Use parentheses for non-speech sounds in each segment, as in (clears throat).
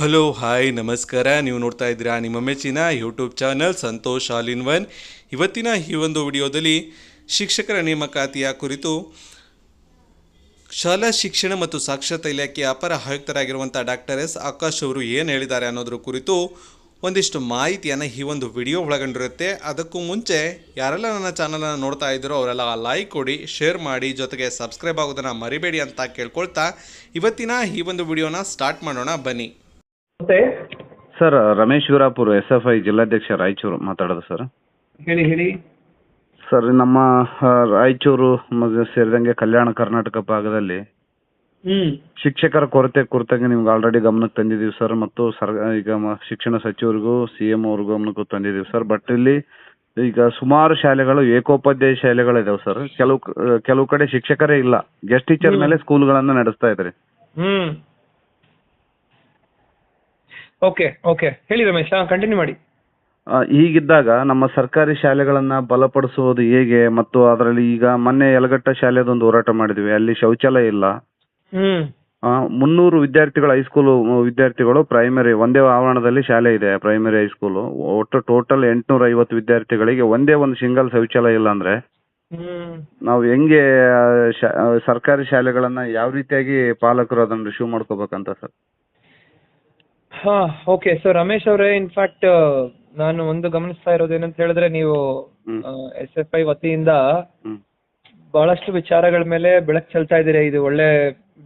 Hello, hi, ನಮಸ್ಕಾರ. ನೀವು ನೋಡ್ತಾ ಇದ್ದೀರಾ ನಿಮ್ಮ ಮೆಚ್ಚಿನ YouTube channel Santosh all in one. ಇವತ್ತಿನ ಈ ಒಂದು ವಿಡಿಯೋದಲ್ಲಿ ಶಿಕ್ಷಕರ ನೇಮಕಾತಿಯ ಕುರಿತು ಶಾಲಾ ಶಿಕ್ಷಣ ಮತ್ತು ಸಾಕ್ಷರತಾ ಇಲಾಖೆಯ ಅಪರ ಆಯುಕ್ತರಾಗಿರುವಂಥ ಡಾಕ್ಟರ್ ಎಸ್ ಆಕಾಶ್ ಅವರು ಏನು ಹೇಳಿದ್ದಾರೆ ಅನ್ನೋದ್ರ ಕುರಿತು ಒಂದಿಷ್ಟು ಮಾಹಿತಿಯನ್ನು ಈ ಒಂದು ವಿಡಿಯೋ ಒಳಗೊಂಡಿರುತ್ತೆ. ಅದಕ್ಕೂ ಮುಂಚೆ ಯಾರೆಲ್ಲ ನನ್ನ ಚಾನಲನ್ನು ನೋಡ್ತಾ ಇದ್ದೀರೋ ಅವರೆಲ್ಲ ಲೈಕ್ ಕೊಡಿ ಶೇರ್ ಮಾಡಿ, ಜೊತೆಗೆ ಸಬ್ಸ್ಕ್ರೈಬ್ ಆಗೋದನ್ನು ಮರಿಬೇಡಿ ಅಂತ ಕೇಳ್ಕೊಳ್ತಾ ಇವತ್ತಿನ ಈ ಒಂದು ವಿಡಿಯೋನ ಸ್ಟಾರ್ಟ್ ಮಾಡೋಣ. ಬನ್ನಿ. ಮತ್ತೆ? Sir Ramesh Veerapur S F I ಜಿಲ್ಲಾಧ್ಯಕ್ಷ ರಾಯಚೂರು ಮಾತಾಡೋದು ಸರ್. ಹೇಳಿ ಹೇಳಿ. ಸರ್ ನಮ್ಮ ಆ, ರಾಯಚೂರು ಸೇರಿದಂಗೆ ಕಲ್ಯಾಣ ಕರ್ನಾಟಕ ಭಾಗದಲ್ಲಿ ಹ್ಮ್. ಶಿಕ್ಷಕರ ಕೊರತೆ ಕುರಿತಂಗೆ ನಿಮ್ಗೆ ಆಲ್ರೆಡಿ ಗಮನಕ್ಕೆ ತಂದಿದ್ದೀವಿ ಸರ್ ಮತ್ತು ಸರ್ ಈಗ ಮ- ಶಿಕ್ಷಣ ಸಚಿವರಿಗೂ ಸಿ ಎಂ ಅವ್ರಿಗೂ ಗಮನಕ್ಕೂ ತಂದಿದ್ದೀವಿ ಸರ್ ಬಟ್ ಇಲ್ಲಿ ಈಗ ಸುಮಾರು ಶಾಲೆಗಳು ಏಕೋಪಾಧ್ಯಾಯ ಶಾಲೆಗಳಿದಾವೆ ಸರ್. ಕೆಲವು ಕ- ಕೆಲವು ಕಡೆ ಶಿಕ್ಷಕರೇ ಇಲ್ಲ. ಗೆಸ್ಟ್ ಟೀಚರ್ ಮೇಲೆ ಸ್ಕೂಲ್ಗಳನ್ನು ನಡೆಸ್ತಾ ಇದ್ದಾರೆ. ಹ್ಮ್. ಓಕೆ ಓಕೆ ಹೇಳಿ ರಮೇಶ್ ಕಂಟಿನ್ಯೂ ಮಾಡಿ. ಆ, ಹೀಗಿದ್ದಾಗ ನಮ್ಮ ಸರ್ಕಾರಿ ಶಾಲೆಗಳನ್ನ ಬಲಪಡಿಸುವುದು ಹೇಗೆ? ಮತ್ತು ಅದರಲ್ಲಿ ಈಗ ಮೊನ್ನೆ ಯಲಗಟ್ಟ ಶಾಲೆದೊಂದು ಹೋರಾಟ ಮಾಡಿದ್ವಿ. ಅಲ್ಲಿ ಶೌಚಾಲಯ ಇಲ್ಲ. ಹ್ಮ್. ಆ, ಮುನ್ನೂರು ವಿದ್ಯಾರ್ಥಿಗಳು ಹೈಸ್ಕೂಲ್ ವಿದ್ಯಾರ್ಥಿಗಳು ಪ್ರೈಮರಿ ಒಂದೇ ಆವರಣದಲ್ಲಿ ಶಾಲೆ ಇದೆ ಪ್ರೈಮರಿ ಹೈಸ್ಕೂಲು ಒಟ್ಟು ಟೋಟಲ್ ಎಂಟುನೂರ ಐವತ್ತು ವಿದ್ಯಾರ್ಥಿಗಳಿಗೆ ಒಂದೇ ಒಂದು ಸಿಂಗಲ್ ಶೌಚಾಲಯ ಇಲ್ಲ ಅಂದ್ರೆ. ನಾವು ಹೆಂಗೆ ಆ, ಶಾ- ಆ, ಸರ್ಕಾರಿ ಶಾಲೆಗಳನ್ನ ಯಾವ ರೀತಿಯಾಗಿ ಪಾಲಕರು ಅದನ್ನ ರಿಸೀವ್ ಮಾಡ್ಕೋಬೇಕಂತ ಸರ್? ಹಾ ಓಕೆ ಸೊ ರಮೇಶ್ ಅವರೇ ಇನ್ಫ್ಯಾಕ್ಟ್ ನಾನು ಒಂದು ಗಮನಿಸ್ತಾ ಇರೋದು ಏನಂತ ಹೇಳಿದ್ರೆ ನೀವು. ಎಸ್ ಎಫ್ ಐ ವತಿಯಿಂದ ಬಹಳಷ್ಟು ವಿಚಾರಗಳ ಮೇಲೆ ಬೆಳಕು ಚೆಲ್ತಾ ಇದ್ದೀರಿ. ಇದು ಒಳ್ಳೆ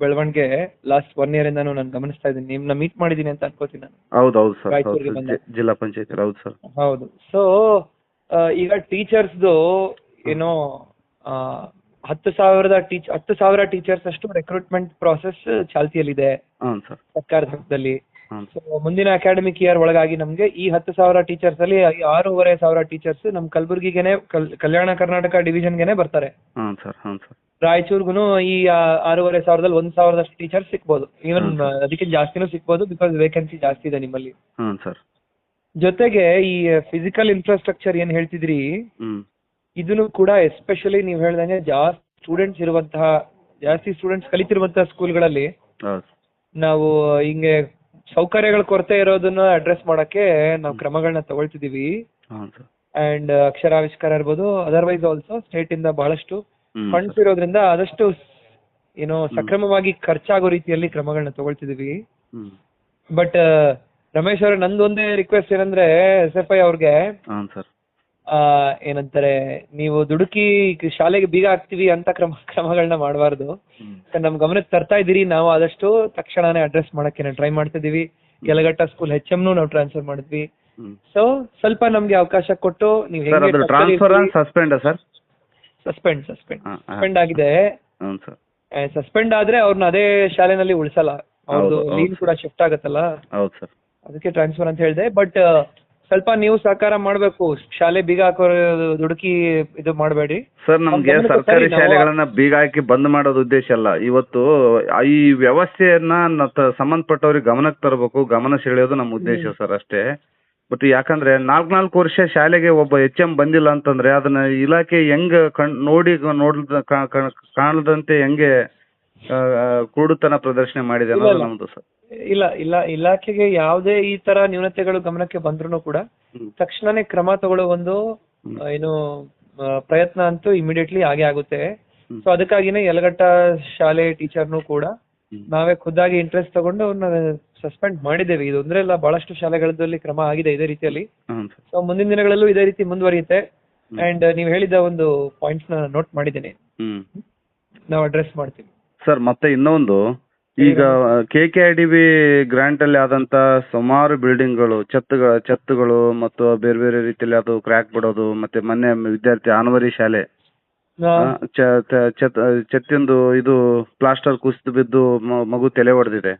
ಬೆಳವಣಿಗೆ. ಲಾಸ್ಟ್ ಒನ್ ಇಯರ್ ಇಂದ ನಾನು ಗಮನಿಸ್ತಾ ಇದ್ದೀನಿ. ನಿಮ್ನ ಮೀಟ್ ಮಾಡಿದೀನಿ ಅಂತ ಅನ್ಕೋತೀನಿ ನಾನು. ಹೌದು ಹೌದು ಸರ್. ಜಿಲ್ಲಾ ಪಂಚಾಯತ್ ಹೌದು ಸರ್. ಹೌದು. ಸೊ ಈಗ ಟೀಚರ್ಸ್ದು ಏನೋ ಹತ್ತು ಸಾವಿರದ ಟೀಚ್ ಹತ್ತು ಸಾವಿರ ಟೀಚರ್ಸ್ ಅಷ್ಟು ರೆಕ್ರೂಟ್ಮೆಂಟ್ ಪ್ರಾಸೆಸ್ ಚಾಲ್ತಿಯಲ್ಲಿದೆ. ಸರ್ಕಾರದ ಸೊ ಮುಂದಿನ ಅಕಾಡೆಮಿಕ್ ಇಯರ್ ಒಳಗಾಗಿ ನಮಗೆ ಈ ಹತ್ತು ಸಾವಿರ ಟೀಚರ್ಸ್ ಅಲ್ಲಿ ಆರೂವರೆ ಸಾವಿರ ಟೀಚರ್ಸ್ ನಮ್ ಕಲಬುರಗಿಗೆನೆ ಕಲ್- ಕಲ್ಯಾಣ ಕರ್ನಾಟಕ ಡಿವಿಷನ್ಗೆನೆ ಬರ್ತಾರೆ. ರಾಯಚೂರ್ಗುನು ಈ ಆರೂವರೆ ಸಾವಿರದಲ್ಲಿ ಒಂದ್ ಸಾವಿರದಷ್ಟು ಟೀಚರ್ಸ್ ಸಿಗ್ಬೋದು. ಈವನ್ ಅದಕ್ಕಿಂತ ಅದಕ್ಕೆ ಜಾಸ್ತಿನೂ ಸಿಗ್ಬೋದು ಬಿಕಾಸ್ ವೇಕೆನ್ಸಿ ಜಾಸ್ತಿ ಇದೆ ನಿಮ್ಮಲ್ಲಿ. ಜೊತೆಗೆ ಈ ಫಿಸಿಕಲ್ ಇನ್ಫ್ರಾಸ್ಟ್ರಕ್ಚರ್ ಏನ್ ಹೇಳ್ತಿದ್ರಿ ಇದನ್ನು ಕೂಡ ಎಸ್ಪೆಷಲಿ ನೀವು ಹೇಳ್ದಂಗೆ ಜಾಸ್ತಿ ಸ್ಟೂಡೆಂಟ್ಸ್ ಇರುವಂತಹ ಜಾಸ್ತಿ ಸ್ಟೂಡೆಂಟ್ಸ್ ಕಲಿತಿರುವಂತಹ ಸ್ಕೂಲ್ಗಳಲ್ಲಿ ಗಳಲ್ಲಿ ನಾವು ಹಿಂಗೆ ಸೌಕರ್ಯಗಳ ಕೊರತೆ ಇರೋದನ್ನ ಅಡ್ರೆಸ್ ಮಾಡಕ್ಕೆ ನಾವು ಕ್ರಮಗಳನ್ನ ತಗೊಳ್ತಿದೀವಿ. ಹ್ಞೂ ಸರ್. ಅಂಡ್ ಅಕ್ಷರಾವಿಷ್ಕಾರ ಇರ್ಬೋದು. ಅದರ್ವೈಸ್ ಆಲ್ಸೋ ಸ್ಟೇಟ್ ಇಂದ ಬಹಳಷ್ಟು ಫಂಡ್ಸ್ ಇರೋದ್ರಿಂದ ಆದಷ್ಟು ಏನೋ ಸಕ್ರಮವಾಗಿ ಖರ್ಚಾಗೋ ರೀತಿಯಲ್ಲಿ ಕ್ರಮಗಳನ್ನ ತಗೊಳ್ತಿದೀವಿ. ಹ್ಞೂ ಬಟ್ ರಮೇಶ್ ಅವರೇ ನಂದೊಂದೇ ರಿಕ್ವೆಸ್ಟ್ ಏನಂದ್ರೆ ಎಸ್ ಎಫ್ ಐ ಅವ್ರಿಗೆ ಹಾಂ ಸರ್. ಆ, ಏನಂತಾರೆ ನೀವು ದುಡುಕಿ ಶಾಲೆಗೆ ಬೀಗ ಹಾಕ್ತಿವಿ ಅಂತ ಕ್ರಮ ಕ್ರಮಗಳನ್ನ ಮಾಡಬಾರ್ದು. ನಮ್ ಗಮನಕ್ಕೆ ತರ್ತಾ ಇದ್ದೀರಿ ನಾವು ಆದಷ್ಟು ತಕ್ಷಣನೇ ಅಡ್ರೆಸ್ ಮಾಡಕ್ಕೆ ಟ್ರೈ ಮಾಡ್ತಿದೀವಿ ಯಲಗಟ್ಟ ಸ್ಕೂಲ್ ಹೆಚ್ ಎಂ ನಾವು ಟ್ರಾನ್ಸ್ಫರ್ ಮಾಡಿದ್ವಿ. ಸೊ ಸ್ವಲ್ಪ ನಮ್ಗೆ ಅವಕಾಶ ಕೊಟ್ಟು ನೀವು ಸಸ್ಪೆಂಡಾ ಸರ್ ಸಸ್ಪೆಂಡ್ ಸಸ್ಪೆಂಡ್ ಆಗಿದೆ. ಸಸ್ಪೆಂಡ್ ಆದ್ರೆ ಅವ್ರನ್ನ ಅದೇ ಶಾಲೆನಲ್ಲಿ ಉಳಿಸಲ್ಲ. ಅವ್ರದ್ದು ಲೀನ್ ಕೂಡ ಶಿಫ್ಟ್ ಆಗತ್ತಲ್ಲ. ಅದಕ್ಕೆ ಟ್ರಾನ್ಸ್ಫರ್ ಅಂತ ಹೇಳಿದೆ. ಬಟ್ ಸ್ವಲ್ಪ ನೀವು ಸಹಕಾರ ಮಾಡ್ಬೇಕು. ಶಾಲೆ ಬೀಗ ಹಾಕೋ ದುಡುಕಿ ಇದು ಮಾಡಬೇಡಿ. ಸರ್ ನಮ್ಗೆ ಗಮನಕ್ಕೆ ಸರ್ಕಾರಿ ನಾವು- ಶಾಲೆಗಳನ್ನ ಬೀಗ ಹಾಕಿ ಬಂದ್ ಮಾಡೋದು ಉದ್ದೇಶ ಅಲ್ಲ. ಇವತ್ತು ಈ ವ್ಯವಸ್ಥೆಯನ್ನ ನ- ತ- ಸಂಬಂಧಪಟ್ಟವ್ರಿಗೆ ಗಮನಕ್ಕೆ ತರಬೇಕು ಗಮನ ಸೆಳೆಯೋದು ನಮ್ಮ ಉದ್ದೇಶ ಸರ್ ಅಷ್ಟೇ. ಬಟ್ ಯಾಕಂದ್ರೆ ನಾಲ್ಕು ನಾಲ್ಕು ವರ್ಷ ಶಾಲೆಗೆ ಒಬ್ಬ ಎಚ್ ಎಂ ಬಂದಿಲ್ಲ ಅಂತಂದ್ರೆ ಅದನ್ನ ಇಲಾಖೆ ಹೆಂಗ್ ಕಣ್ ನೋಡಿ ನೋಡ್ದ ಕಾ- ಕಾ- ಕಾಣದಂತೆ ಹೆಂಗೆ ಕುರುಡುತನ ಪ್ರದರ್ಶನ ಮಾಡಿದೆ ಅನ್ನೋದು ಇಲ್ಲ. ನಮ್ದು ಸರ್. ಇಲ್ಲ ಇಲ್ಲ ಇಲಾಖೆಗೆ ಯಾವುದೇ ಈ ತರ ನ್ಯೂನತೆಗಳು ಗಮನಕ್ಕೆ ಬಂದ್ರು ಕೂಡ ತಕ್ಷಣನೇ ಕ್ರಮ ತಗೊಳ್ಳೋ ಒಂದು ಏನು ಪ್ರಯತ್ನ ಅಂತೂ ಇಮಿಡಿಯೇಟ್ಲಿ ಆಗೇ ಆಗುತ್ತೆ. ಸೊ ಅದಕ್ಕಾಗಿನೇ ಯಲಗಟ್ಟ ಶಾಲೆ ಟೀಚರ್ನು ಕೂಡ ನಾವೇ ಖುದ್ದಾಗಿ ಇಂಟ್ರೆಸ್ಟ್ ತಗೊಂಡು ಅವ್ರನ್ನ ಸಸ್ಪೆಂಡ್ ಮಾಡಿದ್ದೇವೆ. ಇದು ಅಂದ್ರೆ ಎಲ್ಲ ಬಹಳಷ್ಟು ಶಾಲೆಗಳಲ್ಲಿ ಕ್ರಮ ಆಗಿದೆ ಇದೇ ರೀತಿಯಲ್ಲಿ. ಸೊ ಮುಂದಿನ ದಿನಗಳಲ್ಲೂ ಇದೇ ರೀತಿ ಮುಂದುವರಿಯುತ್ತೆ. ಅಂಡ್ ನೀವು ಹೇಳಿದ ಒಂದು ಪಾಯಿಂಟ್ಸ್ನ ನೋಟ್ ಮಾಡಿದ್ದೀನಿ. ನಾವು ಅಡ್ರೆಸ್ ಮಾಡ್ತೀವಿ. ಸರ್ ಮತ್ತೆ ಇನ್ನೊಂದು. ಈಗ K K I D B grant ಅಲ್ಲಿ ಆದಂತ ಸುಮಾರು ಬಿಲ್ಡಿಂಗ್ಗಳು ಛತ್ತುಗಳು ಮತ್ತು ಬೇರೆ ಬೇರೆ ರೀತಿಯಲ್ಲಿ ಅದು ಕ್ರ್ಯಾಕ್ ಬಿಡೋದು ಮತ್ತೆ ಮೊನ್ನೆ ವಿದ್ಯಾರ್ಥಿ ಆನವರಿ ಶಾಲೆ ಚತ್ತಿಂದು ಇದು ಪ್ಲಾಸ್ಟರ್ ಕುಸಿದು ಬಿದ್ದು ಮಗು ತಲೆ ಹೊಡೆದಿದೆ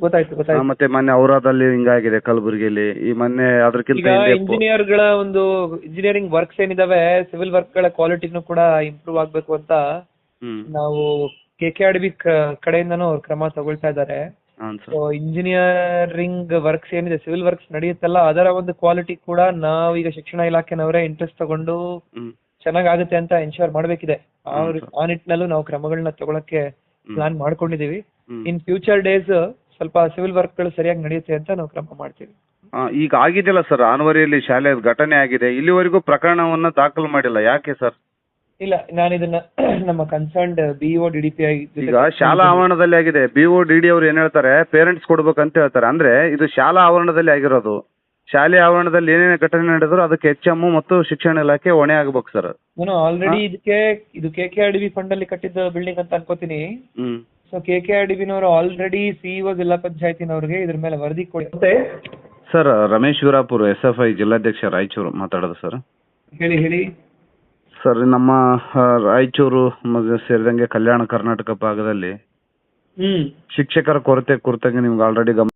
ಗೊತ್ತಾಯ್ತು ಗೊತ್ತಾಯ್ತು. ಮತ್ತೆ ಮೊನ್ನೆ ಔರಾದಲ್ಲಿ ಹಿಂಗಾಗಿದೆ ಕಲಬುರಗಿಯಲ್ಲಿ. ಈ ಮೊನ್ನೆ ಅದಕ್ಕಿಂತ ಈಗ ಹಿಂದೆ ಪೊ- ಇಂಜಿನಿಯರ್ಗಳ ಒಂದು ಇಂಜಿನಿಯರಿಂಗ್ ವರ್ಕ್ಸ್ ಏನಿದಾವೆ ಸಿವಿಲ್ ವರ್ಕ್ಗಳ ಕ್ವಾಲಿಟಿನೂ ಕೂಡ ಇಂಪ್ರೂವ್ ಆಗ್ಬೇಕು ಅಂತ ನಾವು ಕೆ ಕೆ ಆರ್ ಬಿ ಕಡೆಯಿಂದನೂ ಅವ್ರು ಕ್ರಮ ತಗೊಳ್ತಾ ಇದ್ದಾರೆ ಸರ್. ಇಂಜಿನಿಯರಿಂಗ್ ವರ್ಕ್ಸ್ ಏನಿದೆ ಸಿವಿಲ್ ವರ್ಕ್ಸ್ ನಡೆಯುತ್ತಲ್ಲ ಅದರ ಒಂದು ಕ್ವಾಲಿಟಿ ಕೂಡ ನಾವೀಗ ಈಗ ಶಿಕ್ಷಣ ಇಲಾಖೆನವರೇ ಇಂಟ್ರೆಸ್ಟ್ ತಗೊಂಡು ಚೆನ್ನಾಗಿ ಚೆನ್ನಾಗ್ ಆಗುತ್ತೆ ಅಂತ ಎನ್ಶೋರ್ ಮಾಡ್ಬೇಕಿದೆ. ಆ ನಿಟ್ಟಿನಲ್ಲೂ ನಾವು ಕ್ರಮಗಳನ್ನ ತಗೊಳಕ್ಕೆ ಪ್ಲಾನ್ ಮಾಡ್ಕೊಂಡಿದೀವಿ. ಇನ್ ಫ್ಯೂಚರ್ ಡೇಸ್ ಸ್ವಲ್ಪ ಸಿವಿಲ್ ವರ್ಕ್ಗಳು ಸರಿಯಾಗಿ ನಡೆಯುತ್ತೆ ಅಂತ ನಾವು ಕ್ರಮ ಮಾಡ್ತೀವಿ. ಆ, ಈಗ ಆಗಿದೆಯಲ್ಲ ಸರ್ ಆನ್ವರಿಯಲ್ಲಿ ಶಾಲೆ ಘಟನೆ ಆಗಿದೆ ಇಲ್ಲಿವರೆಗೂ ಪ್ರಕರಣವನ್ನ ದಾಖಲು ಮಾಡಿಲ್ಲ ಯಾಕೆ ಸರ್? ಇಲ್ಲ ನಾನು ಇದನ್ನ (clears throat) ನಮ್ಮ concerned BO D D P I ಈಗ ಶಾಲಾ ಆವರಣದಲ್ಲಿ ಆಗಿದೆ. ಬಿಒ ಡಿ ಡಿ ಅವ್ರು ಏನ್ ಹೇಳ್ತಾರೆ ಪೇರೆಂಟ್ಸ್ ಕೊಡ್ಬೇಕಂತ ಹೇಳ್ತಾರೆ. ಅಂದ್ರೆ ಇದು ಶಾಲಾ ಆವರಣದಲ್ಲಿ ಆಗಿರೋದು. ಶಾಲೆ ಆವರಣದಲ್ಲಿ ಏನೇನು ಘಟನೆ ನಡೆದ್ರು ಅದಕ್ಕೆ ಎಚ್ ಎಂ ಮತ್ತು ಶಿಕ್ಷಣ ಇಲಾಖೆ ಹೊಣೆ ಆಗ್ಬೇಕು ಸರ್ ನಾನು ಆಲ್ರೆಡಿ ಇದಕ್ಕೆ ಇದು K K R D B fund ಅಲ್ಲಿ ಕಟ್ಟಿದ್ದ ಬಿಲ್ಡಿಂಗ್ ಅಂತ ಅನ್ಕೋತೀನಿ. ಹ್ಮ್. So K K R D ಬಿನವರು already CEO ಜಿಲ್ಲಾ ಪಂಚಾಯತಿನವ್ರಿಗೆ ಇದ್ರ ಮೇಲೆ ವರದಿ ಕೊಡಿ. ಮತ್ತೆ? Sir Ramesh Veerapur S F I ಜಿಲ್ಲಾಧ್ಯಕ್ಷ ರಾಯಚೂರು ಮಾತಾಡೋದು ಸರ್ ಹೇಳಿ ಹೇಳಿ. ಸರ್ ನಮ್ಮ ರಾಯಚೂರು ಸೇರಿದಂಗೆ ಕಲ್ಯಾಣ ಕರ್ನಾಟಕ ಭಾಗದಲ್ಲಿ ಹ್ಮ್. ಶಿಕ್ಷಕರ ಕೊರತೆ ಕುರಿತಂಗೆ ನಿಮ್ಗೆ ಆಲ್ರೆಡಿ ಗಮನ